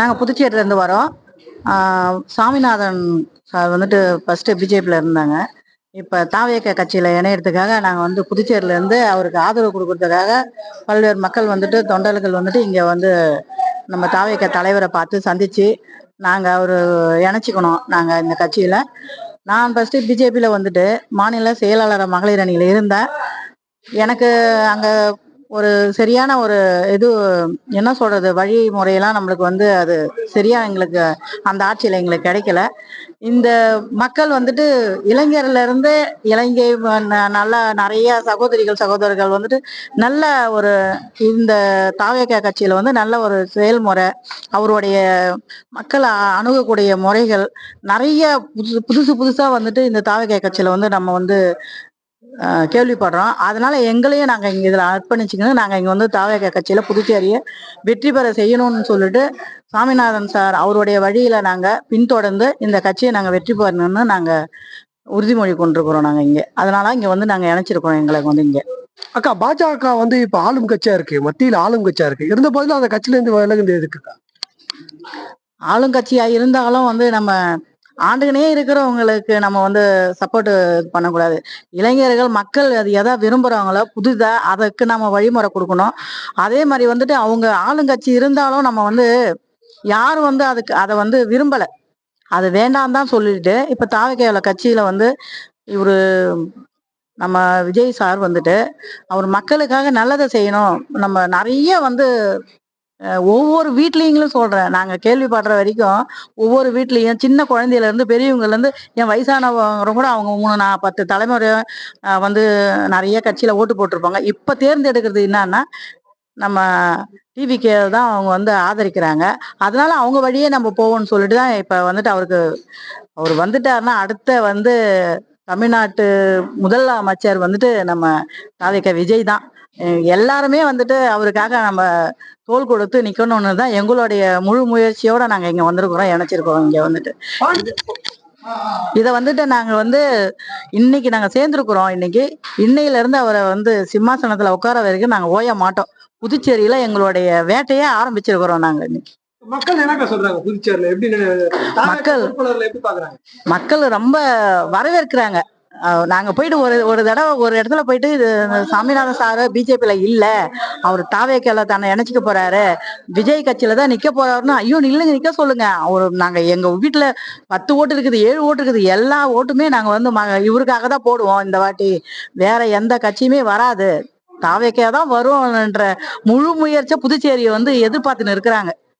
நாங்கள் புதுச்சேரியிலேருந்து வரோம். சாமிநாதன் சார் வந்துட்டு ஃபஸ்ட்டு பிஜேபியில் இருந்தாங்க. இப்போ தாவேக்க கட்சியில் இணையறதுக்காக நாங்கள் வந்து புதுச்சேரியிலேருந்து அவருக்கு ஆதரவு கொடுக்கறதுக்காக பல்வேறு மக்கள் வந்துட்டு தொண்டர்கள் வந்துட்டு இங்கே வந்து நம்ம தாவேக்க தலைவரை பார்த்து சந்தித்து நாங்கள் அவர் இணைச்சிக்கணும் நாங்கள் இந்த கட்சியில். நான் ஃபஸ்ட்டு பிஜேபியில் வந்துட்டு மாநில செயலாளர் மகளிர் அணியில் இருந்தேன். எனக்கு அங்கே ஒரு சரியான ஒரு இது என்ன சொல்றது வழிமுறையெல்லாம் நம்மளுக்கு வந்து அது சரியா எங்களுக்கு அந்த ஆட்சியில் எங்களுக்கு கிடைக்கல. இந்த மக்கள் வந்துட்டு இளைஞர்ல இருந்து இலங்கை ந- நல்ல நிறைய சகோதரிகள் சகோதரர்கள் வந்துட்டு நல்ல ஒரு இந்த தாவேக்கா கட்சியில வந்து நல்ல ஒரு செயல்முறை அவருடைய மக்களை அணுகக்கூடிய முறைகள் நிறைய புதுசு புதுசு புதுசா வந்துட்டு இந்த தாவேக்கா கட்சியில வந்து நம்ம வந்து கேள்விப்படுறோம். அதனால எங்களையும் நாங்க இங்க இதுல அர்ப்பணிச்சுக்கணும் நாங்க இங்க வந்து தாவேக்கா கட்சியில புதுச்சேரியை வெற்றி பெற செய்யணும்னு சொல்லிட்டு சாமிநாதன் சார் அவருடைய வழியில நாங்க பின்தொடர்ந்து இந்த கட்சியை நாங்க வெற்றி பெறணும்னு நாங்க உறுதிமொழி கொண்டிருக்கிறோம் நாங்க இங்க. அதனால இங்க வந்து நாங்க இணைச்சிருக்கோம் எங்களுக்கு வந்து இங்க. அக்கா பாஜக வந்து இப்ப ஆளும் கட்சியா இருக்கு மத்தியில ஆளும் கட்சியா இருக்கு. இருந்த போதிலும் அந்த கட்சியில இருந்து விலகுது எதுக்குக்கா? ஆளுங்கட்சியா இருந்தாலும் வந்து நம்ம ஆண்டுகனே இருக்கிறவங்களுக்கு நம்ம வந்து சப்போர்ட் பண்ணக்கூடாது. இளைஞர்கள் மக்கள் அது எதை விரும்புறாங்களோ புதுதா அதுக்கு நம்ம வழிமுறை கொடுக்கணும். அதே மாதிரி வந்துட்டு அவங்க ஆளுங்கட்சி இருந்தாலும் நம்ம வந்து யாரும் வந்து அதுக்கு அதை வந்து விரும்பல. அது வேண்டாம் தான் சொல்லிட்டு இப்ப தாவகையில கட்சியில வந்து இவரு நம்ம விஜய் சார் வந்துட்டு அவர் மக்களுக்காக நல்லதை செய்யணும். நம்ம நிறைய வந்து ஒவ்வொரு வீட்லேயுங்களும் சொல்கிறேன் நாங்கள் கேள்விப்படுற வரைக்கும் ஒவ்வொரு வீட்லேயும் சின்ன குழந்தையிலேருந்து பெரியவங்கலேருந்து என் வயசானவங்க கூட அவங்க மூணு நான் பத்து தலைமுறை வந்து நிறைய கட்சியில் ஓட்டு போட்டிருப்பாங்க. இப்போ தேர்ந்தெடுக்கிறது என்னன்னா நம்ம டிவிக்கே தான் அவங்க வந்து ஆதரிக்கிறாங்க. அதனால அவங்க வழியே நம்ம போவோம்னு சொல்லிட்டு தான் இப்போ வந்துட்டு அவருக்கு அவர் வந்துட்டாருன்னா அடுத்த வந்து தமிழ்நாட்டு முதல் அமைச்சர் வந்துட்டு நம்ம தாவிக விஜய் தான். எல்லாருமே வந்துட்டு அவருக்காக நம்ம தோல் கொடுத்து நிக்கணும்னு தான் எங்களுடைய முழு முயற்சியோட நாங்க இங்க வந்திருக்கிறோம் இணைச்சிருக்கிறோம் இங்க வந்துட்டு. இத வந்துட்டு நாங்க வந்து இன்னைக்கு நாங்க சேர்ந்திருக்கிறோம் இன்னைக்கு. இன்னையில இருந்து அவரை வந்து சிம்மாசனத்துல உட்கார வரைக்கும் நாங்க ஓய மாட்டோம். புதுச்சேரியில எங்களுடைய வேட்டையே ஆரம்பிச்சிருக்கிறோம் நாங்க இன்னைக்கு. மக்கள் என்னக்கா சொல்றாங்க புதுச்சேரியில? எப்படி மக்கள். மக்கள் ரொம்ப வரவேற்கிறாங்க. நாங்க போயிட்டு ஒரு ஒரு தடவை ஒரு இடத்துல போயிட்டு சாமிநாதன் சாரு பிஜேபியில இல்ல. அவர் தாவேக்கல தன்னை இணைச்சிக்க போறாரு. விஜய் கட்சியில தான் நிக்க போறாருன்னு ஐயோ இல்லைங்க நிக்க சொல்லுங்க. அவரு நாங்க எங்க வீட்டுல பத்து ஓட்டு இருக்குது ஏழு ஓட்டு இருக்குது எல்லா ஓட்டுமே நாங்க வந்து ம- இவருக்காக தான் போடுவோம் இந்த வாட்டி. வேற எந்த கட்சியுமே வராது. தாவேக்கா தான் வரும்ன்ற முழு முயற்சியை புதுச்சேரியை வந்து எதிர்பார்த்துன்னு இருக்கிறாங்க.